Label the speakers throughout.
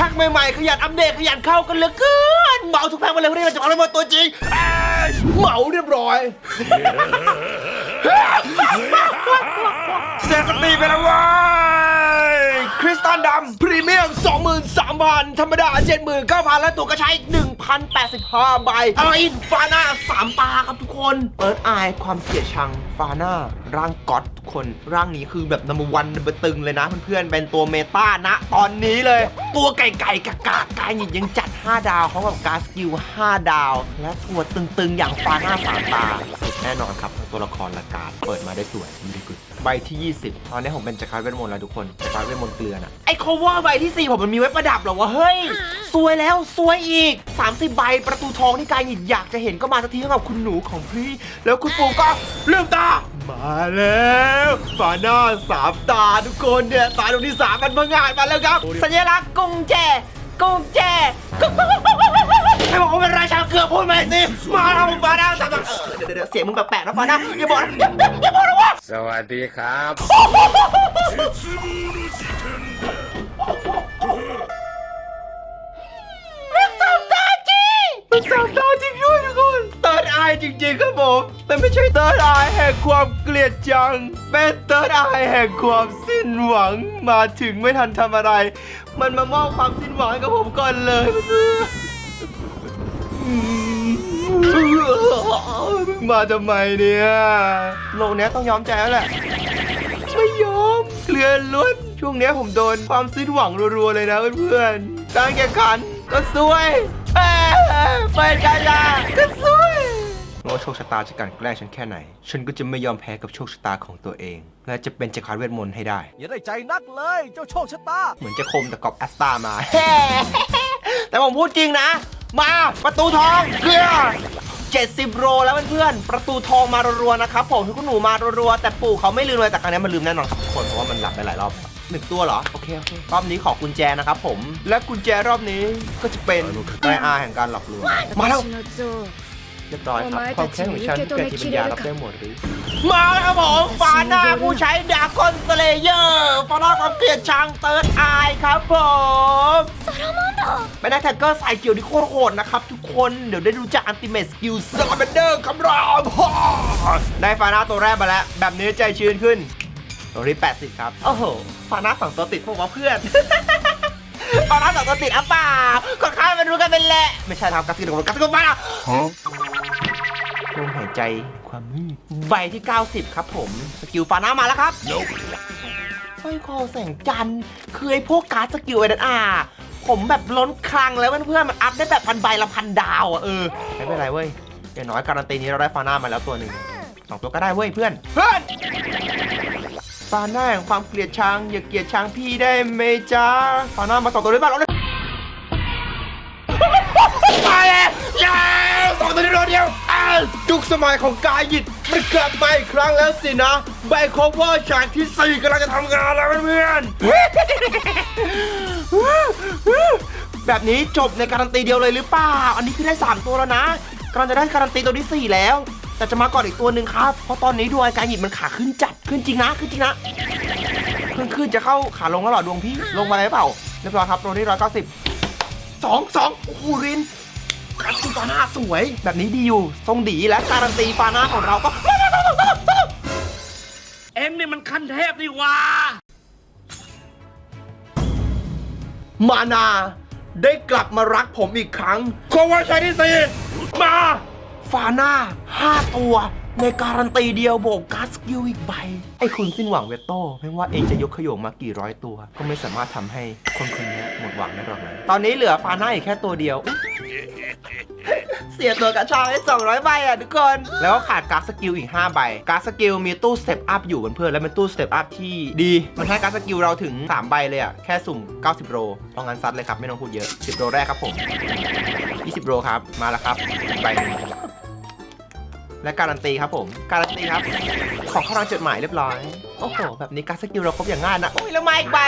Speaker 1: พ็คใหม่ๆขยันอัปเดตขยันเข้ากันเหลือเกินเหมาทุกแพ็คมาเลยวันนี้เราจะเอาเรื่องมาตัวจริงเอ้ยเหมาเรียบร้อย เซฟตีไปแล้วเว้ย ตัลดำพรีเมียม 23,000 ธรรมดา 79,000 และตัวกระช้อีก1,085 ใบออินฟาน่า3ตาครับทุกคนเอิร์ธอายความเกลียดชังฟาน่าร่างก๊อตทุกคน ร่างนี้คือแบบนัมวันนัมตึงเลยนะ เพื่อนๆเป็นตัวเมตานะ ตอนนี้เลย ตัวไก่ไก่กากากกายหยิบยังจัด 5 ดาวเขากับการสกิล 5 ดาว และตัวตึงๆ อย่างฟาน่า3ตาสุดแน่นอนครับ ตัวละครละการเปิดมาได้สวยดีกุด ใบที่ 20 ตอนนี้ผมเป็นจักรพรรดิเวทมนต์แล้วทุกคนจักรพรรดิเวทมนต์เกลือน่ะไอ้ cover ใบที่ 4 ผมมันมีไว้ประดับเหรอวะเฮ้ยสวยแล้วสวยอีก 30 ใบประตูทองที่กายหยิบอยากจะเห็นก็มาสักทีสำหรับคุณหนูของพี่ แล้วคุณปู่ก็ลืมตา มาแล้วฝาหน้าสามตาทุกคนเนี่ยตาดวงที่สามมันมางานมาแล้วครับ สัญลักษณ์กุงแจกุงแจกุง ให้บอกว่าเป็นราชาเกลือพูดไหมสิ มาแล้วฝาหน้าสามตาเออเดี๋ยวเดี๋ยวเสียงมึงแปลกๆนะฝาหน้าอย่าบอกนะอย่าอย่าบอกนะว่า
Speaker 2: สวัสดีครับ
Speaker 1: เป็นสามตาจริงเป็นสามตาจริงด้วยทุกคนเติร์ดไอจริงๆครับผม แต่ไม่ใช่เติร์ดไอแห่งความเกลียดจัง เป็นเติร์ดไอแห่งความสิ้นหวัง มาถึงไม่ทันทำอะไร มันมามอบความสิ้นหวังให้กับผมก่อนเลยเพื่อน มาทำไมเนี่ย โลกเนี้ยต้องยอมใจแล้วแหละ ไม่ยอม เกลือนล้วน ช่วงเนี้ยผมโดนความสิ้นหวังรัวๆเลยนะเพื่อนๆ การแข่งขันก็ซวยเอ้ยเปิดกันละก็ซวยไม่ว่าโชคชะตาจะกลันแกล้งฉันแค่ไหน ฉันก็จะไม่ยอมแพ้กับโชคชะตาของตัวเอง และจะเป็นจักรพรรดิเวทมนต์ให้ได้
Speaker 3: อย่าได้ใจนักเลย เจ้าโชคชะตา
Speaker 1: เหมือนจะคมแต่กอบแอสตามา แต่ผมพูดจริงนะ มาประตูทองเกลือ70 โลแล้วเพื่อนๆ ประตูทองมารัวๆนะครับผมทุกหนูมารัวๆ แต่ปู่เขาไม่ลืมเลยแต่ครั้งนี้มันลืมแน่นอนคคนเพราะว่ามันหลับไปหลายรอบหนึ่งตัวเหรอ โอเคโอเครอบนี้ขอกุญแจนะครับผม และกุญแจรอบนี้ก็จะเป็นไออาแห่งการหลอกลวงมาแล้ว เรียบร้อยครับความแข็งของฉันเกิดที่ปัญญารับได้หมดหรืมาแล้วผมฟาหน้าผู้ใช้ดาคอนสเลเยอร์ฟาหน้าความเกลียดชังเติร์ดอายครับผมไม่ได้แท็กเกอร์สายเกี่ยวที่โคตรโหดนะครับ ทุกคนเดี๋ยวได้รู้จักอันติเมตสกิลซาลาเมนเดอร์คำรามได้ฟาหน้าตัวแรกมาแล้ว แบบนี้ใจชื้นขึ้นตัวที่80 ครับ โอ้โหฟาหน้าสั่งตัวติดพวกเพื่อนฟาหน้าสองตัวติดอะเปล่าก็ข้ามไปรู้กันเป็นแหละ ไม่ใช่ทำกระสิบของกระสิบมาฮะ ลมหายใจความมืดใบที่ 90 ครับผม สกิลฟาหน้ามาแล้วครับสร้อยคอแสงจันทร์คือไอ้พวกการ์ดสกิลไอ้นั่นอะผมแบบล้นคลังแล้วเพื่อนๆมันอัพได้แบบพันใบละพันดาวอะเออไม่เป็นไรเว้ยอย่างน้อยการันตีนี้เราได้ฟาหน้ามาแล้วตัวหนึ่งสองตัวก็ได้เว้ยเพื่อนเพื่อนฟาหน้าแห่งความเกลียดชังอย่าเกลียดชังพี่ได้ไหมจ๊ะฟาหน้ามาสองตัวด้วยบ้านเราเลยมาเลย ยาสองตัวในโดเดียวอ้าวยุคสมัยของกายหยิดมันกลับมาอีกครั้งแล้วสินะใบโคเวอร์ฉากที่สี่กำลังจะทำงานแล้วเพื่อนแบบนี้จบในการันตีเดียวเลยหรือเปล่า อันนี้คือได้ 3 ตัวแล้วนะกำลังจะได้การันตีตัวที่ 4 แล้ว แต่จะมาก่อนอีกตัวหนึ่งครับ เพราะตอนนี้ดวงการหยิบมันขาขึ้นจัดขึ้นจริงนะขึ้นจริงนะขึ้นขึ้นจะเข้าขาลงแล้วหรอดวงพี่ลงมาแล้วเปล่าเรียบร้อยครับตัวที่ร้อยเก้าสิบสองสองโอ้โหริน การตีฟาหน้าสวย แบบนี้ดีอยู่ทรงดีและการันตีฟาหน้าของเราก็
Speaker 3: เอ็งนี่มันขั้นเทพนี่หว่า
Speaker 1: มานา ได้กลับมารักผมอีกครั้ง โควาชัยที่สี่มา ฟาหน้าห้าตัว ในการันตีเดียวโบกการ์ดสกิลอีกใบ ไอ้คุณสิ้นหวังเวตโต้ไม่ว่าเองจะยกขยงมากี่ร้อยตัว ก็ไม่สามารถทำให้คนคนนี้หมดหวังได้หรอกนะตอนนี้เหลือฟาน้าอีกแค่ตัวเดียว เสียตัวกระชากได้200 ใบอะทุกคน แล้วก็ขาดการ์ดสกิลอีก 5 ใบ การ์ดสกิลมีตู้สเตปอัพอยู่เพื่อนๆแล้วเป็นตู้สเตปอัพที่ดี มันให้การ์ดสกิลเราถึง 3 ใบเลยอะ แค่สุ่ม 90 โรเพรางั้นซัดเลยครับ ไม่ต้องพูดเยอะ 10 โรแรกครับผม 20 โรครับ มาแล้วครับใบหนึง และการันตีครับผม การันตีครับ ของเข้ารางจดหมายเรียบร้อย โอ้โห แบบนี้การสกิลเราครบอย่างง่ายนะ โอ้ยแล้วมาอีกใบ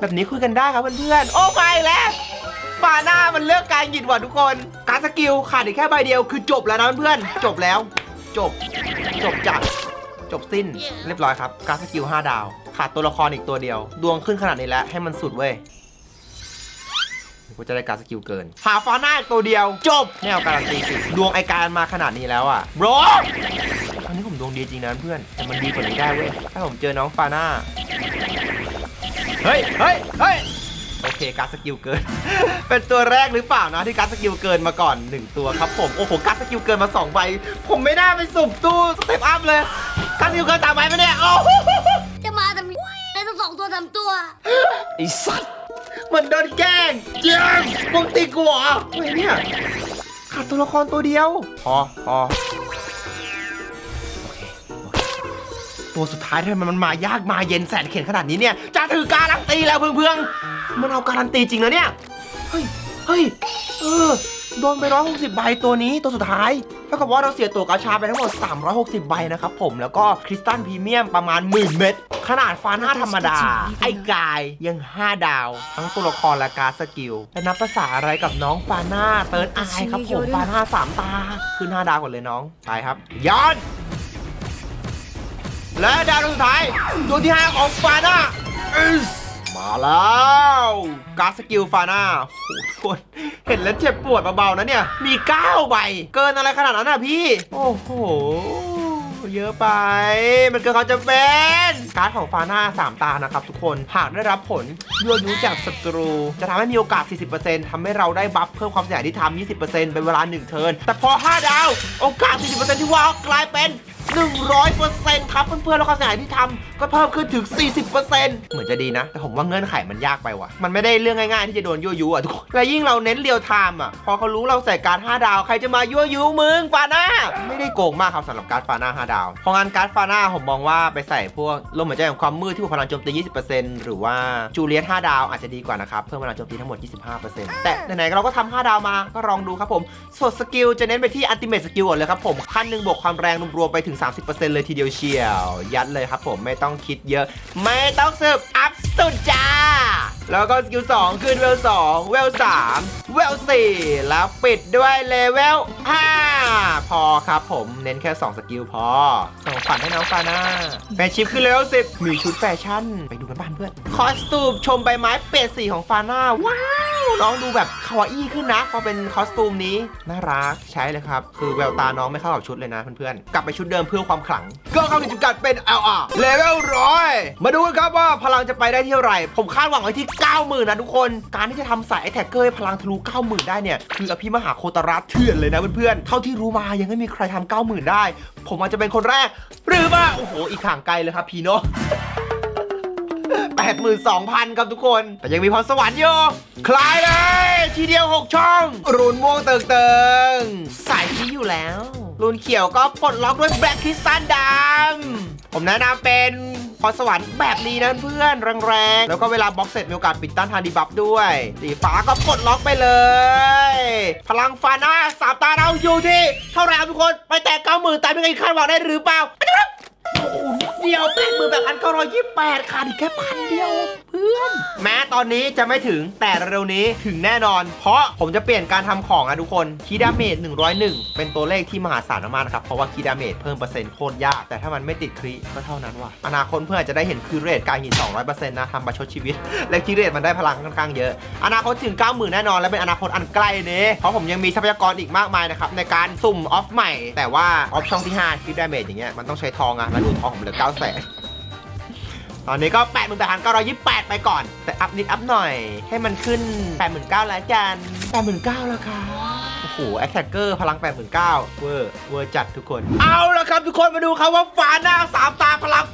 Speaker 1: แบบนี้คุยกันได้ครับเพื่อนๆ โอ้ไปแล้วฟาหน้ามันเลือกการหยิดว่ะทุกคน การสกิลขาดอีกแค่ใบเดียวคือจบแล้วนะเพื่อนๆ จบแล้ว จบ จบจัดจบสิ้น เรียบร้อยครับ การสกิล5ดาว ขาดตัวละครอีกตัวเดียว ดวงขึ้นขนาดนี้แล้วให้มันสุดเว้ย กูจะได้การสกิลเกิน หาฟาหน้าอีกตัวเดียว จบแนวการันตีสิดวงไอการมาขนาดนี้แล้วอะบรครั้งนี้ผมดวงดีจริงนะเพื่อนแต่มันดีกว่านี้ได้เว้ยถ้าผมเจอน้องฟาหน้าเฮ้ยเฮ้ยเฮ้ยโอเคการดสกิลเกิน เป็นตัวแรกหรือเปล่านะที่การดสกิลเกินมาก่อน 1 ตัวครับผม โอ้โหการดสกิลเกินมา2ใบผมไม่น่าไปสุ่มตู้สเต็ปอัพเลยการดสกิลเกินสามใบไหมเนี่ยโอ้โห
Speaker 2: จะมาทำไมได้ทั้งสองตัวทำตัว
Speaker 1: ไอสัตว์ เหมือนโดนแกล้งเจียงมึงตีกูเหรออะไรเนี่ยขาดตัวละครตัวเดียวพอพอตัวสุดท้ายทำไมมันมายากมาเย็นแสนเข็นขนาดนี้เนี่ยจะถือการันตีแล้วเพื่อนๆมันเอาการันตีจริงนะเนี่ย เฮ้ย เฮ้ย เออ โดนไป 160 ใบตัวนี้ตัวสุดท้ายเท่ากับว่าเราเสียตัวกาชาไปทั้งหมด 360 ใบนะครับผมแล้วก็คริสตัลพรีเมียมประมาณหมื่นเม็ดขนาดฟาหน้าธรรมดา ไอ้กายยัง 5 ดาว ทั้งตัวละครและการดสกิลแต่นับภาษาอะไรกับน้องฟาหน้าเติร์ดอายครับผมฟาหน้าสามตา ขึ้น 5 ดาวก่อนเลยน้องไปครับย้อนและดาวดวงสุดท้ายดวงที่ 5 ของฟาน่าอิส มาแล้วการดสกิลฟาน่าโหทุกคนเห็นแล้วเจ็บปวดเบาๆนะเนี่ย มี 9 ใบ เกินอะไรขนาดนั้นอะพี่ โอ้โห เยอะไป มันเกินเขาจะเป็นการ์ดของฟาน่า3 ตานะครับทุกคน หากได้รับผลยั่วยุจากศัตรู จะทำให้มีโอกาส 40%ทำให้เราได้บัฟเพิ่มความเสียหายที่ทำ20%เป็นเวลา 1 เทิร์นแต่พอ 5 ดาว โอกาส 40%ที่ว่ากลายเป็น 100%ครับเพื่อนๆแล้วความเสียหายที่ทำก็เพิ่มขึ้นถึง 40%เหมือนจะดีนะ แต่ผมว่าเงื่อนไขมันยากไปว่ะ มันไม่ได้เรื่องง่ายๆที่จะโดนยั่วยุอะทุกคนและยิ่งเราเน้นเรียลไทม์อะ พอเขารู้เราใส่การ์ด5ดาว ใครจะมายั่วยุมึงฟาน่าไม่ได้โกงมากครับสำหรับการ์ดฟาน่า5ดาว เพราะงั้นการ์ดฟาน่าผมมองว่าไปใส่พวกลมหายใจของความมืดที่บวกพลังโจมตี 20%หรือว่าจูเลียต5ดาวอาจจะดีกว่านะครับเพิ่มพลังโจมตีทั้งหมด 25%แต่ไหนๆเราก็ทำ5ดาวมาก็ลองดูครับผมส่วนสกิลจะเน้นไปที่อัลติเม e สกิลก่อนเลยครับผมขั้นหนึ่งบวกความแรงรวมๆไปถึง30%เลยทีเดียวเชียว ยัดเลยครับผมไม่ต้องคิดเยอะ ไม่ต้องสืบอัพสุดจ้า แล้วก็สกิล2ขึ้นเวล 2 เวล 3 เวล 4 แล้วปิดด้วยเลเวล 5 พอครับผมเน้นแค่ 2 สกิลพอส่งฝันให้น้องฟาน่าแฟชิปขึ้นเลเวล 10 มีชุดแฟชั่น ไปดูกันบ้านเพื่อน คอสตูมชมใบไม้เปลี่ยนสีของฟาน่าว้าว น้องดูแบบคาวาอี้ขึ้นนะพอเป็นคอสตูมนี้น่ารักใช้เลยครับ คือแววตาน้องไม่เข้ากับชุดเลยนะเพื่อนๆ กลับไปชุดเดิมเพื่อความขลัง ก็เข้าถึงจุดกัดเป็น LR เลเวลร้อยมาดูกันครับว่าพลังจะไปได้เท่าไหร่ ผมคาดหวังไว้ที่ 90,000นะทุกคน การที่จะทำสายแท็กเกอร์ให้พลังทะลุ90,000 ได้เนี่ยคืออภิมหาโคตรรัสเถื่อนเลยนะเพื่อนๆ เท่าที่รู้มายังไม่มีใครทำ90,000 ได้ ผมอาจจะเป็นคนแรก หรือว่าโอ้โหอีกห่างไกลเลยครับพีโน 82,000 ครับทุกคน แต่ยังมีพรสวรรค์อยู่คลายเลย ทีเดียว 6 ช่อง รูนม่วงเติงเติงๆสายที่อยู่แล้ว รูนเขียวก็ปลดล็อกด้วยแบล็คคริสตัลดำผมแนะนำเป็นพรสวรรค์แบบนี้นะเพื่อนแรงๆ แล้วก็เวลาบล็อกเสร็จมีโอกาสปิดต้านทานดีบัฟด้วย สีฟ้าก็ปลดล็อกไปเลย พลังฟาน่าสามตาเราอยู่ที่ เท่าไหร่ครับทุกคน ไปแตะเก้าหมื่นตามที่เคยคาดหวังได้หรือเปล่าโอ้โหนิ ดเดียวแปดหมื่นแบบพันเก้าร้อยยี่สิบแปดขาดอีกแค่พันเดียว พื่อน แม้ตอนนี้จะไม่ถึงแต่เร็วนี้ถึงแน่นอน เพราะผมจะเปลี่ยนการทำของนะทุกคนคีดาเมจ101 เป็นตัวเลขที่มหาศาลมากๆนะครับ เพราะว่าคีดาเมจเพิ่มเปอร์เซ็นต์โคตรยาก แต่ถ้ามันไม่ติดครีก็เท่านั้นว่ะอนาคตเพื่อนอาจจะได้เห็นคือเรทการหิน 200%นะทำประชดชีวิต และคีเรทมันได้พลังค่อนข้างเยอะ อนาคตถึง 90,000 แน่นอน และเป็นอนาคตอันใกล้นี้เพราะผมยังมีทรัพยากรอีกมากมายนะครับในการสุ่มออฟใหม่ แต่ว่าออฟช่องที่5คีดาเมจอย่างเงี้ยมันต้องใช้ทองอะแล้วดูทองผมเหลือ9 0 0 0 0 ตอนนี้ก็8 8 9 2 8ไปก่อน แต่อัพนิดอัพหน่อย ให้มันขึ้น89,000แล้วกัน89,000แล้วค่ะ โอ้โหแอคแท็กเกอร์พลัง 89,000เวอร์เวอร์จัดทุกคน เอาละครับทุกคนมาดูครับว่าฝาหน้า3ตาพลัง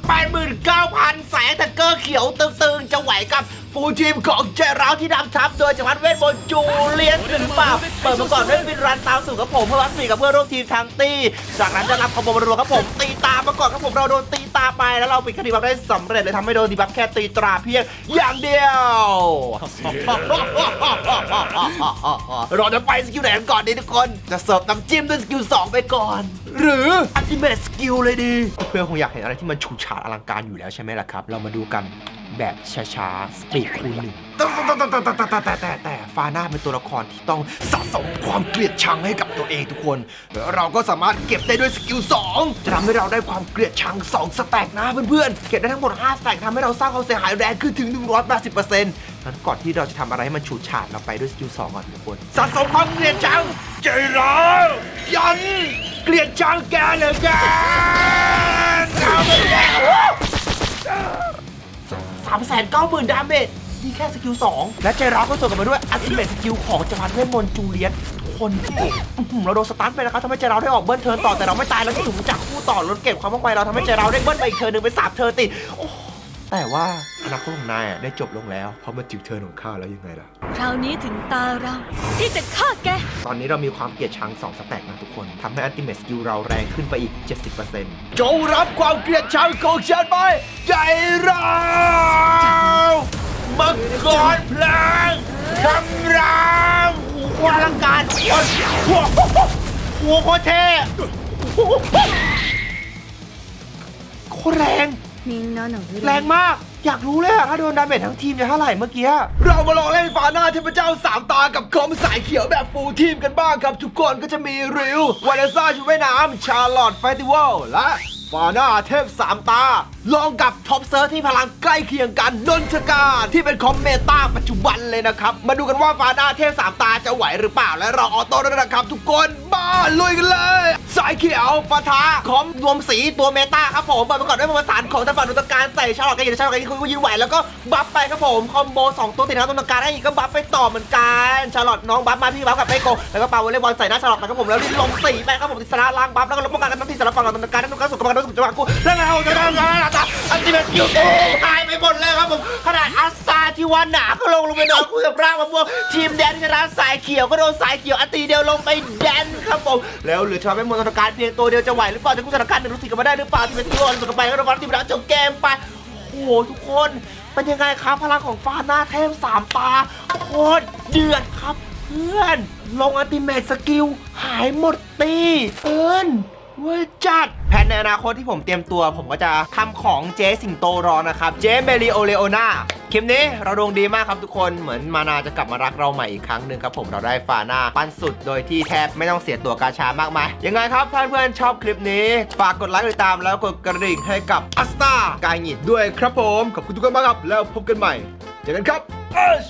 Speaker 1: 89,000 แสงแท็กเกอร์เขียวตึงๆ จะไหวกับฟูลทีมของเจร้าวที่นำทัพโดยจักรวรรดิเวทมนต์จูเลียนหรือเปล่าเปิดมาก่อนด้วยวินรันตามสู่กับผมเพื่อวัดสีกับเพื่อนร่วมทีมทางตีจากนั้นจะรับคอมโบมารัวครับผมตีตามมาก่อนครับผมเราโดนตีตาไปแล้วเราปิดคดีบัฟได้สำเร็จเลยทำให้โดนดีบัฟแค่ตีตราเพียงอย่างเดียวเราจะไปสกิลไหนกันก่อนดีทุกคนจะเสิร์ฟน้ำจิ้มด้วยสกิล2ไปก่อน หรืออัลติเมทสกิลเลยดี เพื่อนคงอยากเห็นอะไรที่มันฉูดฉาดอลังการอยู่แล้วใช่ไหมล่ะครับ เรามาดูกันแบบช้าๆสปีดคูณหนึ่งแต่แต่แต่แต่แต่แต่ ฟาน่าเป็นตัวละครที่ต้องสะสมความเกลียดชังให้กับตัวเองทุกคน เราก็สามารถเก็บได้ด้วยสกิล2จะทำให้เราได้ความเกลียดชัง 2 สแต็กนะเพื่อนๆ เก็บได้ทั้งหมด 5 สแต็กทำให้เราสร้างความเสียหายแรงขึ้นถึง 180%นั้นก่อนที่เราจะทำอะไรให้มันฉูดฉาดเราไปด้วยสกิล2ก่อนทุกคน สะสมความเกลียดชังใจร้าวยันเกลียดชังแกเหลือเกินเอาไปแล้สามแสนเก้าหมื่นดาเมจ นี่แค่สกิลสองและใจร้าวก็ส่งกันมาด้วยอัลติเมทสกิลของจักรวรรดิเวทมนต์จูเลียสทุกคนอื้อหือเราโดนสตันไปนะครับทำให้ใจร้าวได้ออกเบิ้ลเทิร์นต่อแต่เราไม่ตายเราจะถูกจากคู่ต่อลดเก็บความว่องไวเราทำให้ใจร้าวได้เบิ้ลไปอีกเทิร์นหนึ่งเป็นสามเทิร์นติดโอ้แต่ว่าอนาคตของนายอะได้จบลงแล้ว เพราะมันถึงเทิร์นของข้าแล้วยังไงล่ะ
Speaker 4: คราวนี้ถึงตาเรา ที่จะฆ่าแก
Speaker 1: ตอนนี้เรามีความเกลียดชัง2สแต็กนะทุกคนทำให้อัลติเมทสกิลเราแรงขึ้นไปอีก 70%จงรับความเกลียดชังของฉันไปใจเรา มังกรพลางคำรามหัวอลังการหัวหัวหัวโคตรเท่โคตรแรงแรงมาก อยากรู้เลยอะถ้าโดนดาเมจทั้งทีมจะเท่าไหร่เมื่อกี้เรามาลองเล่นฟาหน้าเทพเจ้าสามตากับคอมสายเขียวแบบฟูลทีมกันบ้างครับ ทุกคนก็จะมีริววาเลซ่าชุดว่ายน้ำชาร์ลอตเฟสติวัลและ ฟาหน้าเทพสามตา ลองกับท็อปเซิร์ฟที่พลังใกล้เคียงกันนนชการที่เป็นคอมเมตาปัจจุบันเลยนะครับ มาดูกันว่าฟาหน้าเทพสามตาจะไหวหรือเปล่าและเราออโต้ด้วยนะครับทุกคนมาลุยกันเลยายเขียวปะทะคอมรวมสีตัวเมตาครับผมเปิดมาก่อนด้วยประสานของทางฝั่งนุตการใส่ชาร์ลอตกันอยู่ชาร์ลอตกันคุณยืนไหวแล้วก็บัฟไปครับผมคอมโบสองตัวติดนะตัวตการให้อีกก็บัฟไปต่อเหมือนกันชาร์ลอตน้องบัฟมาพี่บัฟกับไปโกแล้วก็ปาวอลเลย์บอลใส่หน้าชาร์ลอตไปครับผมแล้วลิ้นลมสีไปครับผมติดสนาล้างบัฟแล้วก็ลบป้องกันกันทั้งที่สารฝั่งเราตัวการนั่นตัวการสุดกำลังสุดจังหวะกูแล้วเราจะได้ไงล่ะจ๊ะอันติเมตคิวโอ้หายไปหมดเลยครับผมขนาดอาซ ที่วันหนาก็ลงลงไปนอนคุยกับร่างมะม่วงทีมแดนชนะสายเขียวก็โดนสายเขียวอัตีเดียวลงไปแดนครับผมแล้วเหลือชาวแม่มนตัวการเพียงตัวเดียวจะไหวหรือเปล่าจะกู้สถานการณ์หนึ่งรู้สึกกันมาได้หรือเปล่าที่เป็นที่วันสุดไปก็โดนฟันทีมเราจบเกมไปโอ้โหทุกคนเป็นยังไงครับพลังของฟ้าหน้าเทพสามตาโคตรเดือดครับเพื่อนลงอัติเมทสกิลหายหมดตีเพื่อนเว่าจัด ในอนาคตที่ผมเตรียมตัว ผมก็จะทำของเจ๊สิงโตรอนะครับ เจ๊เมลิโอเลโอนาคลิปนี้เราดวงดีมากครับทุกคนเหมือนมานาจะกลับมารักเราใหม่อีกครั้งหนึ่งครับผมเราได้ฟาหน้าปั้นสุดโดยที่แทบไม่ต้องเสียตัวกาชามากมายยังไงครับถ้าเพื่อนๆชอบคลิปนี้ ฝากกดไลค์กดติดตามแล้วกดกระดิ่งให้กับอัสตากายหงิดด้วยครับผม ขอบคุณทุกคนมากครับ แล้วพบกันใหม่เจอกันครับ